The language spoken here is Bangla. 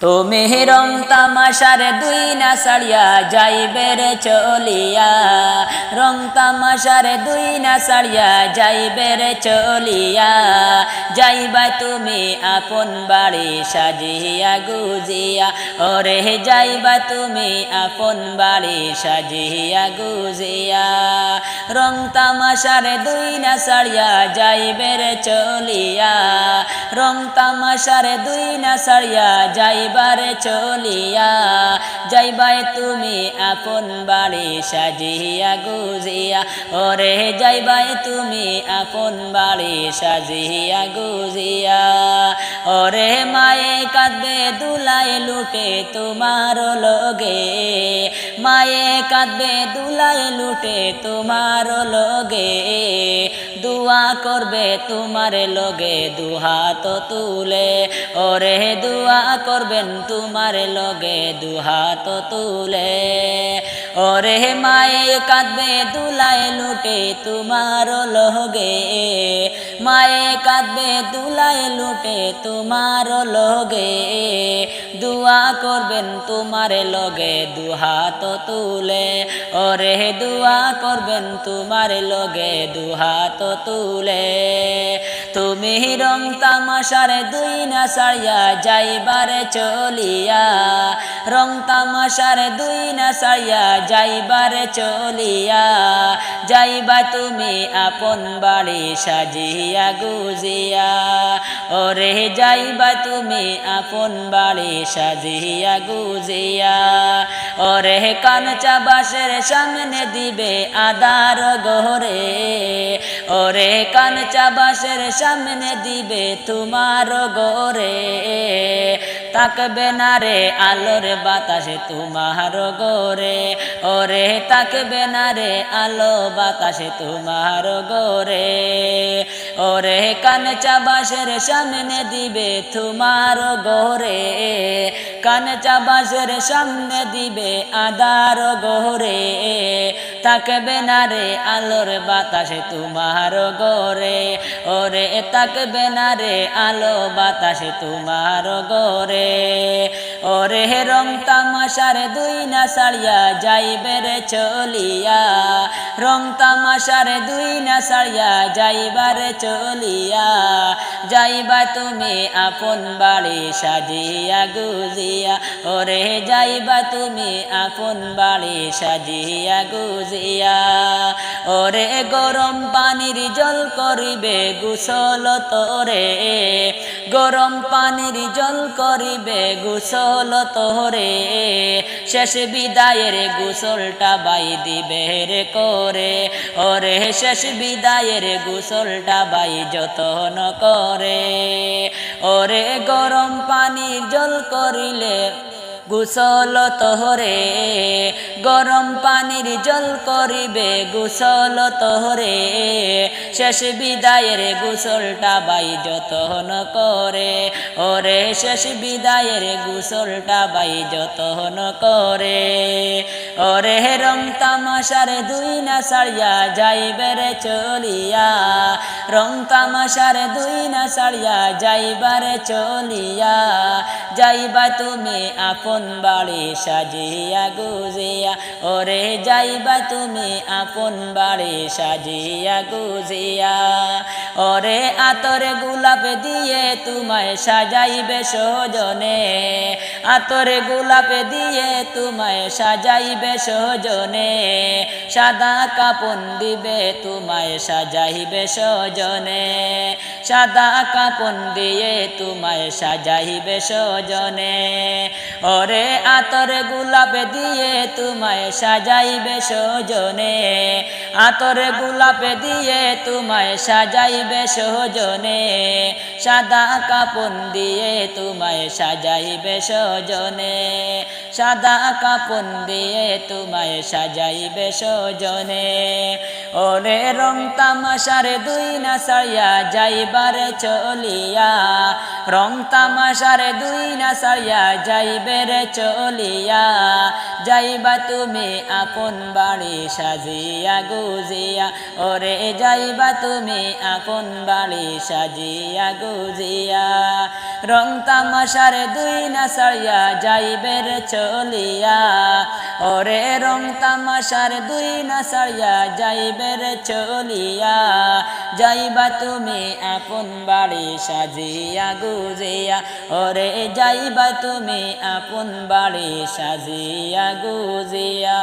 তুমি রং তামাশার দুই না সাড়িয়া যাইবের চলিয়া। রং তামাশার দুই না সাড়িয়া যাইবের চলিয়া। যাইবা তুমি আপন বাড়ি সাজিয়া গুজিয়া। ওরে যাইবা তুমি আপন বাড়ি সাজিয়া গুজিয়া। রং তামাশার দুই না সাড়িয়া যাইবের চলিয়া। রং তামাশার দুই না সাড়িয়া যাইবারে চলিয়া। যাইবাই তুমি আপন বাড়ি সাজিয়া গুজিয়া। ওরে যাইবাই তুমি আপন বাড়ি সাজিয়া গুজিয়া। ওরে মায়ে কাঁদবে দুলাই লুটে তোমার লগে। মায়ে কাঁদবে, দুলাই লুটে তোমার লগে। দুয়া করবে তোমার লগে, দুহাত তুলে। ওরে দুয়া করবেন তোমার লগে, দুহাত তুলে। ওরে মায়ে কাঁদবে, দুলাই লুটে তোমার লগে। মায়ে কাঁদবে দুলাই লুটে তোমার লগে। দুয়া করবেন তোমার লগে, দুহাত তুলে। ওরে দুয়া করবেন তোমার লগে, দুহাত তুলে। তুমি রং তামাশার দুই না সারিয়া যাইবারে চলিয়া। রং তামাশার দুই না সারিয়া যাইবারে চলিয়া। যাইবা তুমি আপন বাড়ি সাজিয়া গুজিয়া। ওরে যাইবা তুমি আপন বাড়ি সাজিয়া গুজিয়া। ওরে কানচা বাসের সামনে দিবে আদার গহরে। ওরে কানচা বাসের সামনে দিবে তোমার গরে তাকবে না রে আলোর বাতাসে তোমার গরে ওরে তাকবে না রে আলো বাতাসে তোমার গরে ওরে কানচা বাসের সামনে দিবে তোমার গরে কানচা বাসের সামনে দিবে আদার গরে তাকবে না রে আলোর বাতাসে তোমার গরে ওরে তাকবে না রে আলো বাতাসে তোমার গরে ওরে রং তামাশার দুই না সারিয়া যাইবে রে চলিয়া। রং তামাশার দুই না সারিয়া যাইবারে চলিয়া। যাইবা তুমি আপন বাড়ি সাজিয়া গুজিয়া। ওরে যাইবা তুমি আপন বাড়ি সাজিয়া গুজিয়া। ওরে গরম পানির জল করিবে গুসল তোরে। গরম পানির জল করিবে গুসল তোরে শেষ বিদায়ের গুসলটা বাই দিবে রে করে। ওরে, শেষ বিদায়ের গুসলটা বাই যতন করে। ওরে, গরম পানির জল করিলে গুসল তোহরে, গরম পানির জল করিবে গুসল তোহরে। শেষ বিদায়ের গুসলটা বাই যতন করে, ওরে শেষ বিদায়ের গুসলটা বাই যতন করে। ওরে রং তামাশার দুই না সারিয়া যাইবে রে চলিয়া, রং তামাশার দুই না সারিয়া যাইবারে চলিয়া। যাইবা তুমি আপন বাড়ি সাজিয়া গুজিয়া। ওরে যাইবা তুমি আপন বাড়ি সাজিয়া গুজিয়া। ওরে আতরে গোলাপ দিয়ে তোমায় সাজাইবে সজনে। আতরে গোলাপ দিয়ে তোমায় সাজাইবে সজনে। সাদা কাপন দিবে তোমায় সাজাইবে সজনে। সাদা কাপন দিয়ে তোমায় সাজাইবে সজনে। ওরে আতরে গুলাপ দিয়ে তোমায় সাজাইবে সজনে। আতরে গোলাপ দিয়ে তোমায় সাজাইবে সজনে সাদা কাপন দিয়ে তোমায় সাজাইবে সজনে সাদা কাপন দিয়ে তোমায় সাজাইবে সজনে ওরে রং তামাশার দুই না সারিয়া যাইবার চলিয়া, রং তামাশার দুই না সারিয়া যাইবের চলিয়া, যাইবা তুমি আপন বাড়ি সাজিয়া গুজিয়া, ওরে যাইবা তুমি আপন বাড়ি সাজিয়া গুজিয়া। রং তামাশার দুই না সারিয়া যাইবের চলিয়া। ওরে রং তামাশার দুই না সারিয়া যাইবের চলিয়া। যাইবা তুমি আপন বাড়ি সাজিয়া গুজিয়া। ওরে যাইবা তুমি আপন বাড়ি সাজিয়া গুজিয়া।